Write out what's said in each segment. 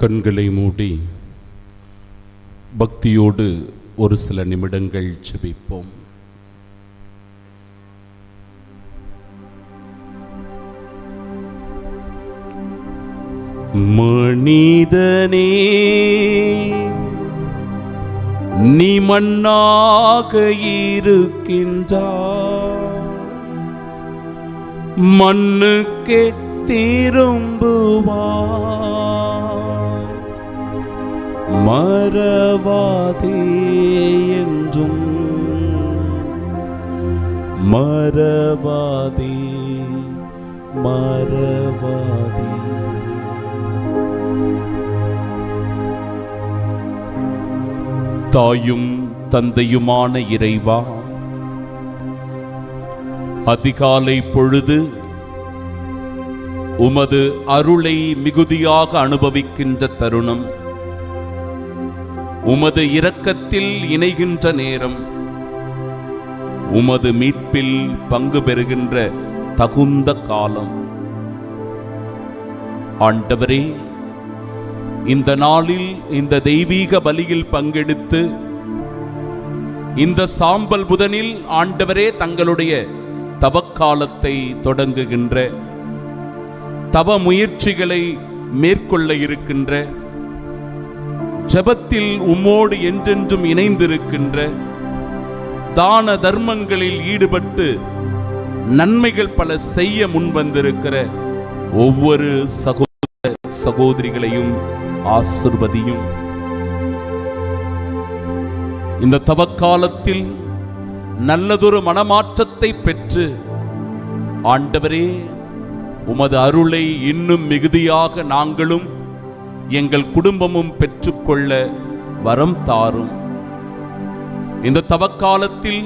கண்களை மூடி பக்தியோடு ஒரு சில நிமிடங்கள் ஜெபிப்போம். மனிதனே நீ மண்ணாக இருக்கின்றார் மண்ணுக்கே திரும்புவார் மறவாதே என்றும். மறவாதே மறவாதே. தாயும் தந்தையுமான இறைவா அதிகாலை பொழுது உமது அருளை மிகுதியாக அனுபவிக்கின்ற தருணம் உமது இரக்கத்தில் இணைகின்ற நேரம். உமது மீட்பில் பங்கு பெறுகின்ற தகுந்த காலம். ஆண்டவரே இந்த நாளில் இந்த தெய்வீக பலியில் பங்கெடுத்து இந்த சாம்பல் புதனில் ஆண்டவரே தங்களுடைய தவக்காலத்தை தொடங்குகின்ற தவ முயற்சிகளை மேற்கொள்ள இருக்கின்ற ஜெபத்தில் உம்மோடு என்றென்றும் இணைந்திருக்கின்ற தான தர்மங்களில் ஈடுபட்டு நன்மைகள் பல செய்ய முன்வந்திருக்கிற ஒவ்வொரு சகோதர சகோதரிகளையும் ஆசிர்வதியும். இந்த தவக்காலத்தில் நல்லதொரு மனமாற்றத்தை பெற்று ஆண்டவரே உமது அருளை இன்னும் மிகுதியாக நாங்களும் எங்கள் குடும்பமும் பெற்றுக்கொள்ள வரம் தாரும். இந்த தவக்காலத்தில்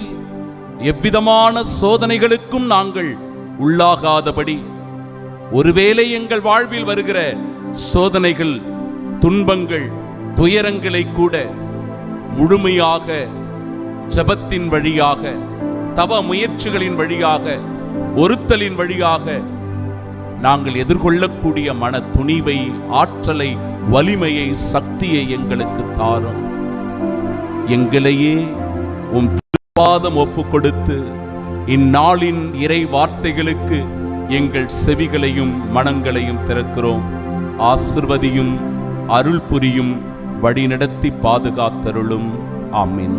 எவ்விதமான சோதனைகளுக்கும் நாங்கள் உள்ளாகாதபடி ஒருவேளை எங்கள் வாழ்வில் வருகிற சோதனைகள் துன்பங்கள் துயரங்களை கூட முழுமையாக ஜபத்தின் வழியாக தவ முயற்சிகளின் வழியாக ஒருத்தலின் வழியாக நாங்கள் எதிர்கொள்ளக்கூடிய மன துணிவை ஆற்றலை வலிமையை சக்தியை எங்களுக்கு தாரும். எங்களையே உம் திருப்பாதம் ஒப்பு கொடுத்து இந்நாளின் இறை வார்த்தைகளுக்கு எங்கள் செவிகளையும் மனங்களையும் திறக்கிறோம். ஆசிர்வதியும் அருள் புரியும் வழிநடத்தி பாதுகாத்தருளும். ஆமீன்.